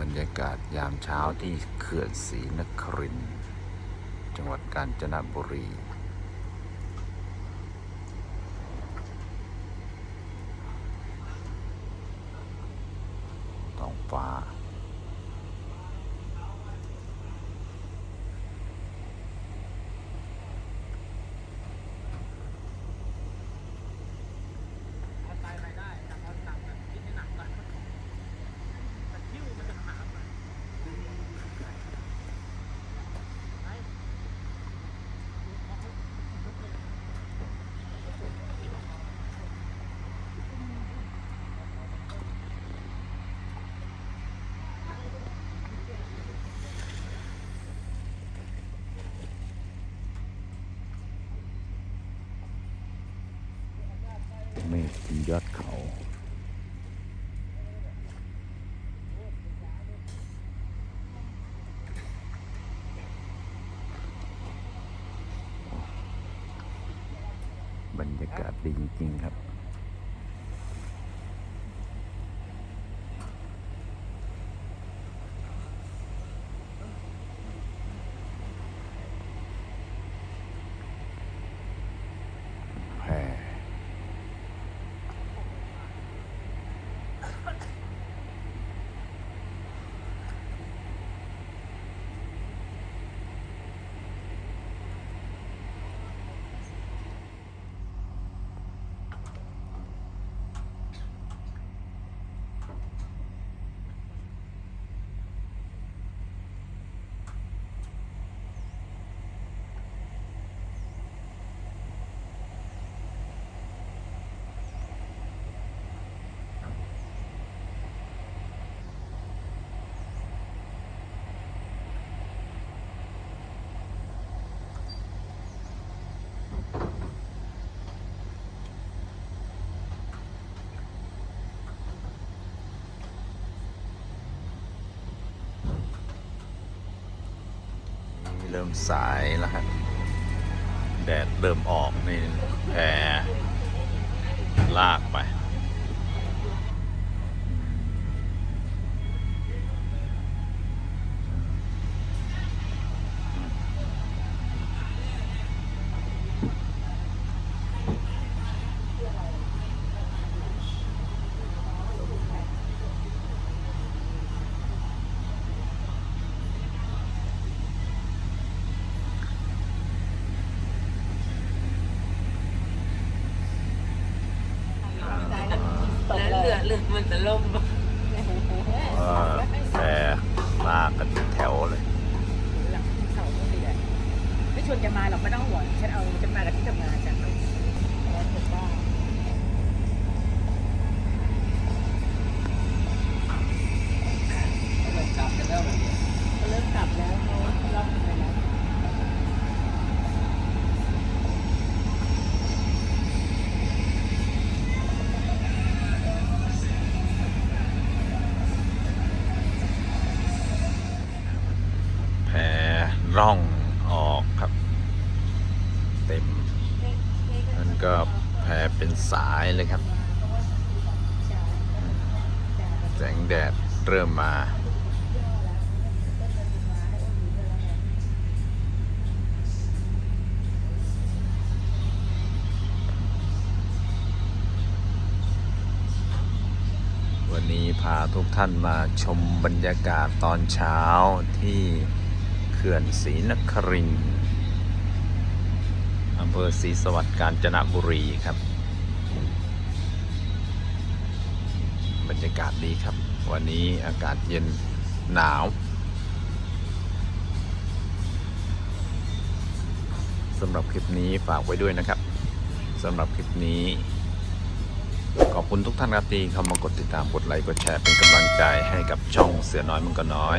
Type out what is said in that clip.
บรรยากาศยามเช้าที่เขื่อนศรีนครินทร์จังหวัดกาญจนบุรี ท้องฟ้า ตายไปได้แต่ตอนหนักแบบคิดให้หนักก่อนแต่คิ้วมันจะขาดมันไป เมฆบนยอดเขา บรรยากาศดีจริง ๆ ครับ แพร่นี่ เริ่มสายแล้วครับแดดเริ่มออกนี่แพรลากไป มันจะล่มว่าแพรลากกันเป็นแถวเลยหลังเสาไม่ได้ไม่ชวนแกมาหรอกไม่ต้องห่วงฉันเอาจะมากับที่ทำงานจ้ะแล้วผมว่า ร่องออกครับ เต็มนั่นก็แพรเป็นสายเลยครับ แสงแดดเริ่มมา วันนี้พาทุกท่านมาชมบรรยากาศตอนเช้าที่เขื่อนศรีนครินอำเภอศรีสวัสดิ์กาญจนบุรีครับ บรรยากาศดีครับ วันนี้อากาศเย็นหนาว สำหรับคลิปนี้ฝากไว้ด้วยนะครับสำหรับคลิปนี้ ขอบคุณทุกท่านครับที่เข้ามากดติดตามกดไลค์กดแชร์เป็นกำลังใจให้กับช่องเสือน้อยมังกรน้อย